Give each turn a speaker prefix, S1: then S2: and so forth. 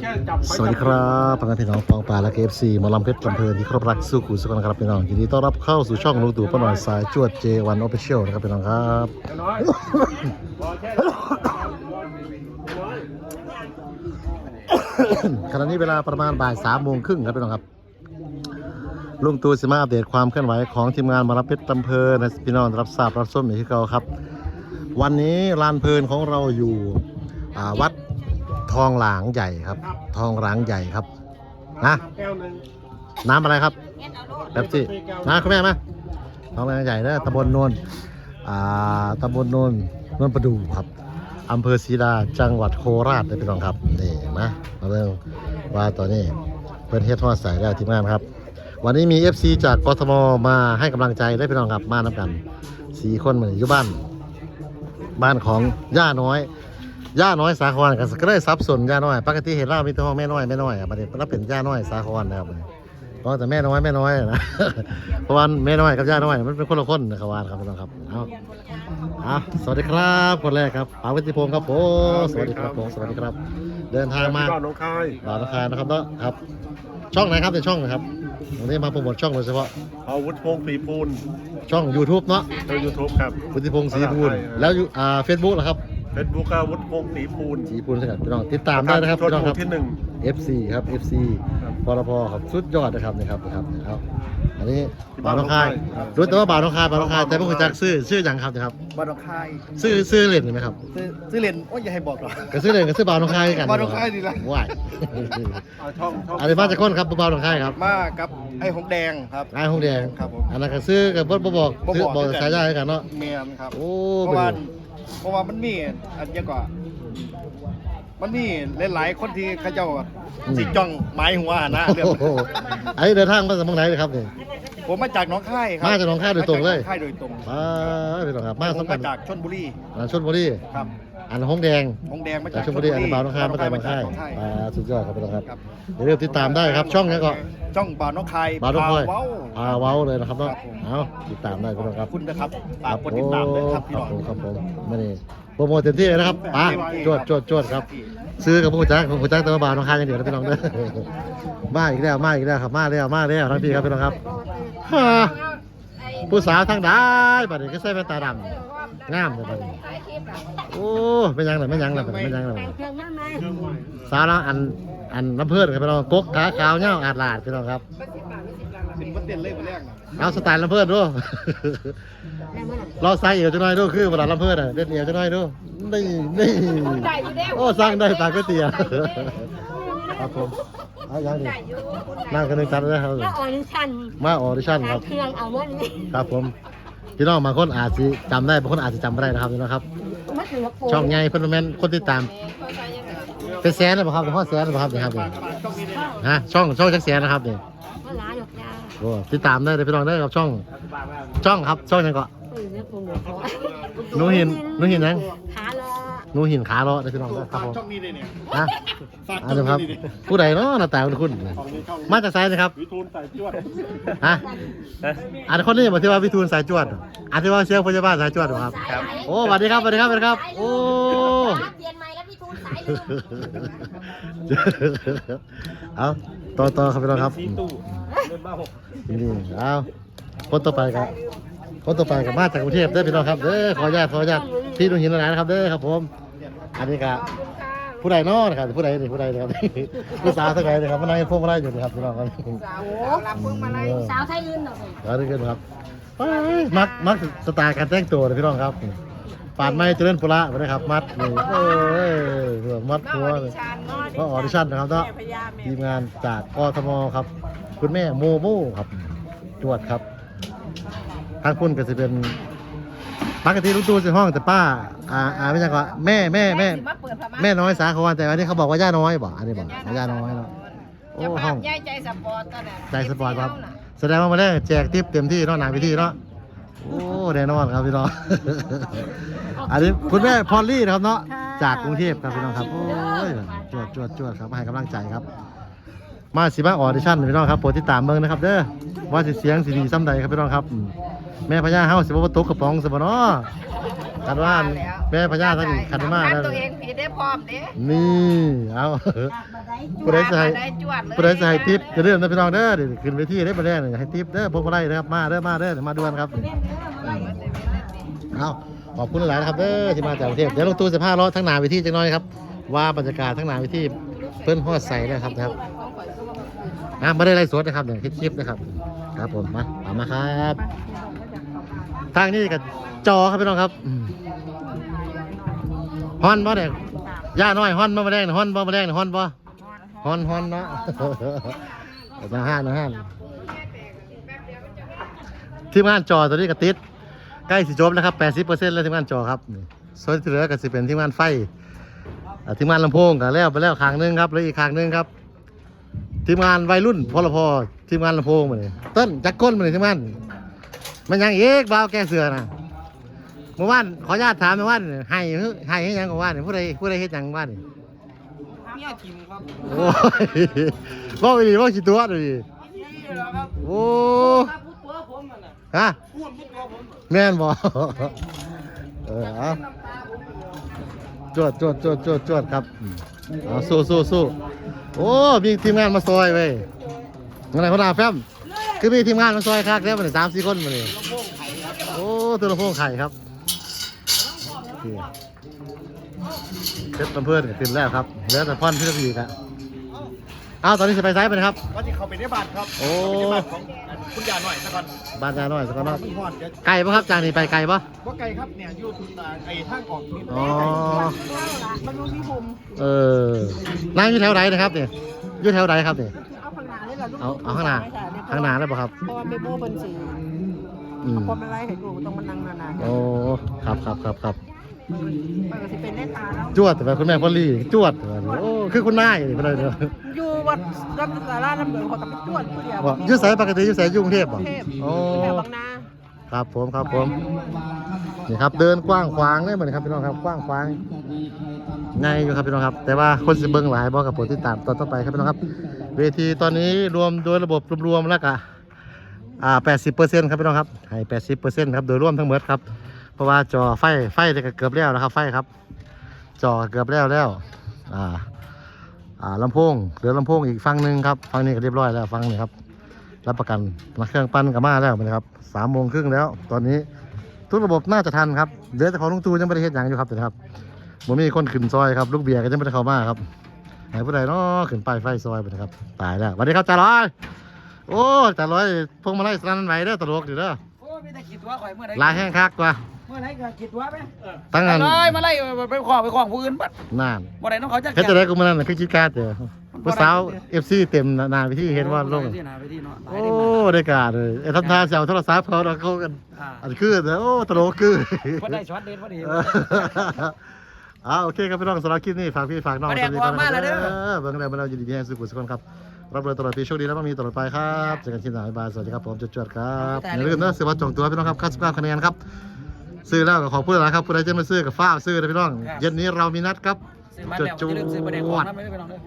S1: แค่จับ
S2: สวัสดีครับพังพี่น้องปองปลาและเอฟซีหมอลำเพชรลำเพลินที่ครบรักสู้ขู่สุขนะครับพี่น้องยินดีต้อนรับเข้าสู่ช่องลูกตู่ป้าหน่อยสายจวดเจวันออฟฟิเชียลนะครับพี่น้องครับ
S1: น้อยพอแค่
S2: ขณะนี้เวลาประมาณบ่ายสามโมงครึ่งครับพี่น้องครับลุงตู่สิมาอัปเดตความเคลื่อนไหวของทีมงานหมารับเพชรลำเพลินให้พี่น้องรับทราบรับส้มอย่างที่เก่าครับ วันนี้ลานเพลินของเราอยู่อ่าวัด ทองหลางใหญ่ครับ ทองหลางใหญ่ครับนะ
S1: แก้วหนึ่ง
S2: น้ำอะไรครับแบบสิมาคุณแม่มาทองหลางใหญ่เด้อตำบลโนนอ่าตำบลโนนโนนประดูครับอำเภอศรีดาจังหวัดโคราชเลยพี่น้องครับนี่มามาเรื่องว่าตอนนี้เพิ่นเฮ็ดทอดใส่แล้วทีมงานครับ วันนี้มี FC จากกทมมาให้กำลังใจได้พี่น้องครับมานํกันสี่คนมาอยู่บ้าน บ้านของย่าน้อย ย่าน้อยสาครกันก็ได้ซับสนย่าน้อย ปกติเห็นเล่ามีแต่ห้องแม่น้อยแม่น้อยอะประเด็นเราเป็นย่าน้อยสาครนะครับเพราะแต่แม่น้อยแม่น้อยนะเพราะว่าแม่น้อยกับย่าน้อยมันเป็นคนละคนนะครับวานครับพี่น้องครับเอาเอาสวัสดีครับคนแรกครับป๋าวิทิพงศ์ครับผมสวัสดีครับผมสวัสดีครับ เดินทางมา
S1: บ้านน้องคาย
S2: บ่าวนาคารนะครับเนาะครับ ช่องไหนครับในช่องนะครับวันนี้มาโปรโมทช่องโดยเฉพาะ
S1: อาวุธพงศ์ปีปูน
S2: ช่อง YouTube เนาะ
S1: ทางยูทูบครับ
S2: วุฒิพงศ์ศรีพูนแล้วอยู่อ่าเฟซบุ๊กเหรอครับ
S1: เฟซบุ๊กอาวุธพงศ์ปีปูน
S2: ศรีพูนสกัดพี่น้องติดตามได้นะครับ
S1: ชน
S2: พี่น้อง
S1: ห
S2: ค
S1: มู่
S2: รับ
S1: ที่หนึ่ง
S2: FC ครับ FC
S1: ครับ
S2: ปรพครับสุดยอดนะครับนี่ครับนะครับเอาอันนี้
S1: ที่
S2: บ่าวน้องคาย
S1: ครับ
S2: รู้แต่ว่าบ่าวน้องคายบ่าวน้องคายแต่ไม่เคยจักชื่อชื่ออย่างครับนะครับ
S3: บาดองคาย
S2: ชื่อชื่อเล่นไหมครับ
S3: ซื้อซื้อเลนโอ้ยอย่าให้บอกหรอก
S2: ก็ชื่อเล่นก็ชื่อบ่าวน้องคายกัน
S3: บ่าวน้องคายดีละ
S2: ว้าย
S1: อ่าช่องช่อง
S2: อันนี้มาจากคนครับบ่าวน้องคายครับ
S3: มากับไอ้หงแดงครับ
S2: นายหงแดง
S3: ครับผม
S2: อันนั้นก็ซื้อกับบ่บ่บอก
S3: บ่บอก
S2: ซื้อบอก
S3: คือกัน
S2: สายญาติกันเนาะ
S3: เมียนครับ
S2: โอ้
S3: เพราะว่าเเพราะว่ามันมีอันเดียวก็ มันมีหลายๆคนที่เขาเจ้าสิจ้องหมายหัวนะเรื่อง
S2: โอ้โหอันนี้เดินทางมาจากเมืองไหนเลยครับนี่
S3: ผมมาจากหน้องค่ายครับ
S2: มาจากหนองคายโดยตรงเลย
S3: มาจากหนองค่ายโดยตรง
S2: มาพี่น้องครับมา
S3: ผม
S2: สักกั
S3: มานจากชลบุรี
S2: อ่าชลบุรี
S3: ครับ
S2: อันหงแดง
S3: หงแดงมา
S2: จา
S3: จากก
S2: ชลบุรีอันนี้บ่าวน้องคายมาจากบางค่าย
S3: หนองคาย
S2: อ่าสุดยอดครับพี่น้องครับ
S3: ครับ
S2: อย่าลืมติดตามได้ครับช่องนี้ก็
S3: ช่องบ่าวน้องคาย
S2: บ่าวน้องคาย
S3: เว้า
S2: พาเว้าเลยนะครับเนาะ
S3: ครับผม
S2: เอาติดตามได้พี่น้องค
S3: ข
S2: รั
S3: อ
S2: บบ
S3: คุณนะครับฝากกดติดตามด้วยครับพี่
S2: ค
S3: น้
S2: รั
S3: อบง
S2: ผมครับผมไม่ได้ โปรโมทเต็มที่เลยนะครับไป้า
S3: เต็มที่
S2: จวดจวดจวดครับ ซื้อกับผู้จักผู้จักแตัวาบาวน้องคายอย่างเดียวนะพี่น้องเด้อมาอีกแล้วมาอีกแล้วครับมาแล้วมาแล้วทั้งพี่ครับพี่น้องครับฮ่าผู้สาวทางได้บัดนี้ก็ใส่แว่นตาดำงามเลยบัดนี้โอ้ไม่ยังเลยไม่ยังเลยบัดนี้ไม่ยังเลยบัดนี้
S4: เครื่องนั่นไหม
S2: สาวน้องอันอันน้ำเพื่อนครับพี่น้องกกขาขาวเงาอาดลาดพี่น้องครับ
S3: เป็นวันเต้นเลยวันแรกนะ
S2: เอาสไตล์ลำเพื่อนด้วย เราใส่เอวจะน้อยด้วยคือเวลาลำเพื่อนอะเล่นเอวจะน้อยด้วยนี่นี่โอ้สร้างได้ตากก๋วยเตี๋ยวครับผมเอาอย่างนี้นั่งกันหนึ่งตันเลยครับ
S4: แล้วออดิชั่น
S2: มาออดิชั่นค
S4: หา
S2: รับ
S4: เครื่องเอาวันนี้
S2: ครับผมพี่น้องบางคนอาจจะจำได้บางคนอาจจะจำไม่ได้นะครับพี่น้องครับ
S4: มาถึงกับปู
S2: ช่องใหญ่เพิ่นแม่นคนติดตามเป็นแสนเลยป่ะครับเป็นพ่อแสนเลยป่ะครับนี่ครับนี่ฮะช่องช่องจักแสนนะครับนี่
S4: มาล้าหยกยา
S2: โอ้ติดตามได้เลยพี่น้องได้ครับช่อง ช่องครับช่องหยังก็
S4: ปืนเนี่ยปู
S2: หนูหินหนูหินหยัง
S4: ขาล้อ
S2: หนูหินขาเลาะได้พี่น้องได้ครับผม
S3: ช่องนี้เลยเนี่ย
S2: ฮะ
S3: ฝาก
S2: อัน
S3: ช่อ
S2: นี้
S3: ง
S2: ครับ
S3: นี้ดิ
S2: ผู้ใดเนาะหน้าตาคุณคุณมาจากไซน์นะครับ
S1: วิทูลใส่จวด
S2: ฮะอันคนนี้บอกที่ว่าวิทูลสายจวดอันที่ว่าเชียร์พยาบาลสายจวดเหรอครับโอ้สวัสดีครับสวัสดีครับสวัสดีครับ โอ้
S4: เปลี่ยนใหม่แล้วพี่ทูนสายเลย
S2: เอาต่อต่อครับพี่น้องครับ
S1: ซีตู้เดิ นบ้าหก
S2: นี่เอาคนต่อไปครับคนต่อไปกับมาจากกรุงเทพเด้อพี่น้องครับเด้อขออนุญาตขออนุญาตพี่นุ่งหินหลายๆนะครับเด้อครับ ผม อันนี้ก็ผู้ใดเน้อนะครับผู้ใดนี่ผู้ใดนะครับผู้สาวสักไงนะครับมานั่งพวกมาไล่อยู่นะครับพี่น้องครับ
S4: รับพวงมาลัยสาวไทยอื่นหน่อย
S2: แล้วนี่กันครับเอ้ยมักมักสไตล์การแต่งตัวเลยพี่น้องครับปาดไม้เจริญปุระไปนะครับ มัดนี่โอ้ยเผื่อมัดหัวเลยก็ออดิชั่นนะครับเนาะทีมงานจากกทมครับ คุณแม่โมโมครับ จวดครับ ทางคุณก็จะเป็นปกติลูกตูสิห้องแต่ป้า อ่าอ่าไม่ใช่ก็แม่แม่แม่
S5: มาเปิดพม่า
S2: แม่น้อยสาครแต่อันนี้เขาบอกว่าย่าน้อยบอกอันนี้บอกย่าน้อยเนาะโอ้
S5: จะ
S2: ห้
S5: ภา
S2: อง
S5: พใหญ่ใจสปอร์ตตอนนั้น
S2: ใจสปอร์ตครับ แสดงว่ามาได้แจกทิปเต็มที่เนาะหนาพิธีเนาะโอ้แน่นอนครับพี่น้อง อันนี้คุณแม่พอลลี่นะครับเนาะจากกรุงเทพครับพี่น้องครับโอ้ยจวดจวดจวดครับมาให้กำลังใจครับ มาสิมาออดิชั่นพี่น้องครับโปรดติดตามเบิ่งนะครับเด้อว่าสิเสียงสิดีซ้ำใดครับพี่น้องครับอืมแม่พญาเฮาสิบ่ตกกระป๋องสิบ่เนาะกันว่าแม่พญาท่านขันมา
S5: แล้
S2: แล้วว
S5: ตัวเองผิดได้พร้อมเด้
S2: นี่เอาผู้ใดจะให้
S5: ได้จวดเลย
S2: ผู้ใดจะให้ทิปจะเริ่มนะพี่น้องเด้อเดี๋ยวขึ้นเวทีได้ประเด็นให้ทิปเด้อพวกมาไล่นะครับมาเด้อมาเด้อมาด่วนครับเอาขอบคุณหลายๆนะครับเด้อที่มาจากกรุงเทพเดี๋ยวลงตู้สิบห้าล้อทั้งหนาเวทีจังน้อยครับว่าบรรยากาศทั้งหนาเวทีเพิ่นฮอดใส่นะครับนะครับ อะไม่ได้ไล่สดนะครับเดี๋ยวคลิปๆนะครับ ครับผมมาเอามาครับ ทางนี้กับจอครับพี่น้องครับฮอนบ่เนี่ยย่าน้อยฮอนบ่มาแดงฮอนบ่มาแดงฮอนบ่ฮอนฮอนเนาะนะฮะนะฮะทีมงานจอตัวนี้ก็ติดใกล้สิจบนะครับแล้วครับ80%แล้วทีมงานจอครับส่วนที่เหลือก็สิเป็นทีมงานไฟทีมงานลำโพงก็แล้วไปแล้วครั้งหนึงครับแล้วอีกครั้งหนึงครับ ทีมงานวัยรุ่นพลพอทีมงานลำโพงมาเลยต้นจักรก้นมาเลยทีมงานมันยังอีกบ่าวแกเสือนะเมื่อวานขออนุญาตถามเมื่อวานให้หรือให้ให้หยังเมื่อวานนี่ผู้ใดผู้ใดเฮ็ดหยังเมื่อวานนี่
S5: เนี่ยทีมครับ
S2: โอ้ยบ่ไปดีบ่สิตัวดูดิโอ้ฮะแม่นบ่เออเอาจวดจวดจวดจวดจวดครับอืมเอาสู้สู้สู้ โอ้มีทีมงานมาซอยเว้ยงั้นไหนพ่อดาแฟมคือมีทีมงานมาซอยคักแล้วมันสามสี่คนมาเลยโอ้ตัวละโพงไข่ครับเพชรลำเพื่อนก็ขึ้นแล้วครับเหลือแต่พ่อนพี่ตะพีครับ อ้าวตอนนี้จะไปไซส์ไปนะครับ
S3: ว่าที่เขาไปในบ้านครับ
S2: โอ้
S3: เข้าไปในบ้านของคุณยาหน่อยสักก่อน
S2: บ้านยาน้อยสักหน่อย
S3: มันฮอดเดี๋ยว
S2: ไก่ปะครับจากนี้ไปไก่ปะ
S3: ว่าไกลครับเนี่ยอยู่อ่าไอ้ทางออกนี่
S2: อ๋อ
S5: มันรู้ที่ผม
S2: เออนั่งอยู่แถวไหนนะครับเนี่ยอยู่แถวไหนครับเนี่ย
S5: เอาข้างหน้าเลยล่ะลูก
S2: เอาเอาข้างหน้าข้างหน้าได้ปะครับ
S5: เพราะว่าเมโม่เป็นสี
S2: อืม
S5: คนอะไรเห็นดูต้องมานั่งนาน
S2: โอ้ ครับครับครับครับ
S5: ๆมันก็สิเป็นเล่นตาแล้ว
S2: จวดแต่ว่าคุณแม่พอลลี่จวดโอ้คือคุณนายนี่ก็เลยเด้อ
S5: อยู่วัดรัตนสาราลำเหลืองเขากับเป็นจวดผู้เดียว
S2: ว่าอยู่ไสปกติอยู่ไสอยู่กรุงเทพบ่
S5: กรุงเทพ
S2: โอ้
S5: แถวบางนา
S2: ครับผมครับผมนี่ครับเดินกว้างขวางเลยเหมือนครับพี่น้องครับกว้างขวางง่ายอยู่ครับพี่น้องครับ แต่ว่าคนสิเบิ่งหลายบ่กับโปรดติดตามตอนต่อไปครับพี่น้องครับ เวทีตอนนี้รวมโดยระบบรวมๆแล้วก็อ่า80%ครับพี่น้องครับให้80%ครับโดยรวมทั้งหมดครับเพ ราะว่าจอไฟไฟเนี่ยก็เกือบแล้วนะครับ ไฟครับ จอเกือบแล้วแล้วอ่าอ่าลำโพงเหลือลำโพงอีกฝั่งหนึ่งครับฝั่งนี้ก็เรียบร้อยแล้วฝั่งนี้ครับรับประกันมาเครื่องปั้นกับมาแล้วนะครับสามโมงครึ่งแล้ว ตอนนี้ทุกระบบน่าจะทันครับเหลือแต่ของลุงตูยังไม่ได้เฮ็ดหยังอยู่ครับเดี๋ยวนะครับผมมีคนขึ้นซอยครับลูกเบียร์ก็ยังไม่ได้เข้ามาครับไหนผู้ใดเนาะขึ้นป้ายไฟซอยไปนะครับตายแล้วสวัสดีครับจ่าร้อยโอ้จ่าร้อยพวงมาลัยสนั่นไหวเด้อตลกดิเด้อ
S5: โอ้มีแต่ขีดตัวข่อยเมื่อไหร่
S2: ลายแห้งคักกว่า
S5: เมื่อไหร่ก็ขีดตัวไป
S2: ตั้งงาน
S5: เลยมาไล่ไปขอไปของผู้อื่นบัด
S2: นาน
S5: บ่ได้น้องเขาจะ
S2: แค่จะได้กูมานั่นน่ะคือคิดการ์ดเด้อผู้สาวเอฟซีเต็มหนาไปที่เห็นว่าลง
S5: ที่นาไปที่เนาะ
S2: โอ้ได้การเลยไอ้ทำทานเสียวโทรศัพท์เขาเราเขากัน
S5: อ่า
S2: อันคือเด้อโอ้ตลกคือ
S5: เพิ่นได้ช็อตเด็ดพอดี
S2: เอออ่าโอเคครับพี่น้องสำหรับคลิปนี้ฝากพี่ฝากน้อง
S5: ประเดี๋ยว
S2: สวัส
S5: ออกมาแล้วเด้อ
S2: อเบิ่งแล้วมาเราอยู่ดีๆให้สุขุมสุขคนครับรับเลยตลอดปีโชคดีแล้วก็มีตลอดไปครับเจอกันคลิปหน้าบ๊ายบายสวัสดีครับผมจวดๆครับอย่าลืมนะซื้อบัตรจองตัวพี่น้องครับ99คะแนนครับ ซื้อแล้วก็ขอพูดนะครับผู้ใดจะมาซื้อกับฟ้าซื้อนะพี่น้อง เย็นนี้เรามีนัดครับ
S5: ซื้อมาแล้วอย่าลืมซื้อประเดี๋ยวก่อนนะไม่ได้ไปลองเด้อ